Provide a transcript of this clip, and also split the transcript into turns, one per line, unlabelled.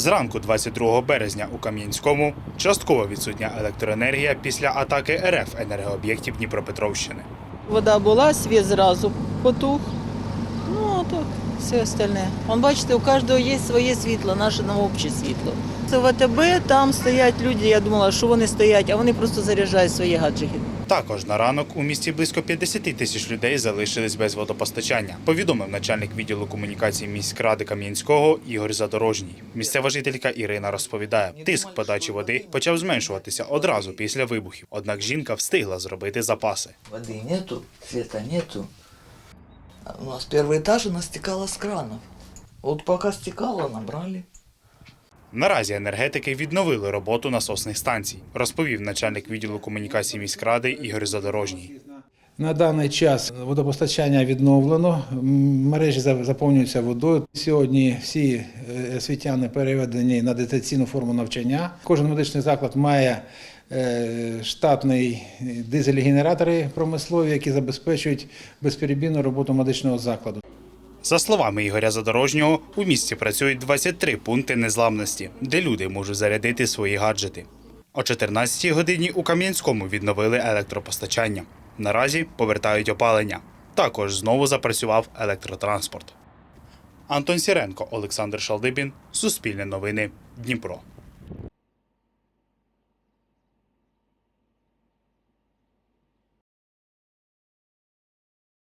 Зранку 22 березня у Кам'янському частково відсутня електроенергія після атаки РФ енергооб'єктів Дніпропетровщини.
Вода була, світ зразу потух. Ну, а так, все остальне. Вон, бачите, у кожного є своє світло, наше на обче світло Це ВТБ, там стоять люди, я думала, що вони стоять, а вони просто заряджають свої гаджети.
Також на ранок у місті близько 50 тисяч людей залишились без водопостачання, повідомив начальник відділу комунікації міськради Кам'янського Ігор Задорожній. Місцева жителька Ірина розповідає, тиск подачі води почав зменшуватися одразу після вибухів. Однак жінка встигла зробити запаси.
Воды нету, света нету. А У нас первый этаж, она стекала с кранов. Вот пока стекала, набрали.
Наразі енергетики відновили роботу насосних станцій, розповів начальник відділу комунікації міськради Ігор Задорожній.
На даний час водопостачання відновлено, мережі за- заповнюються водою. Сьогодні всі е, освітяни переведені на дистанційну форму навчання. Кожен медичний заклад має е, штатний дизель-генератори промислові, які забезпечують безперебійну роботу медичного закладу.
За словами Ігоря Задорожнього, у місті працюють 23 пункти незламності, де люди можуть зарядити свої гаджети. О 14-й годині у Кам'янському відновили електропостачання. Наразі повертають опалення. Також знову запрацював електротранспорт. Антон Сіренко, Олександр Шалдибін, Суспільне новини, Дніпро.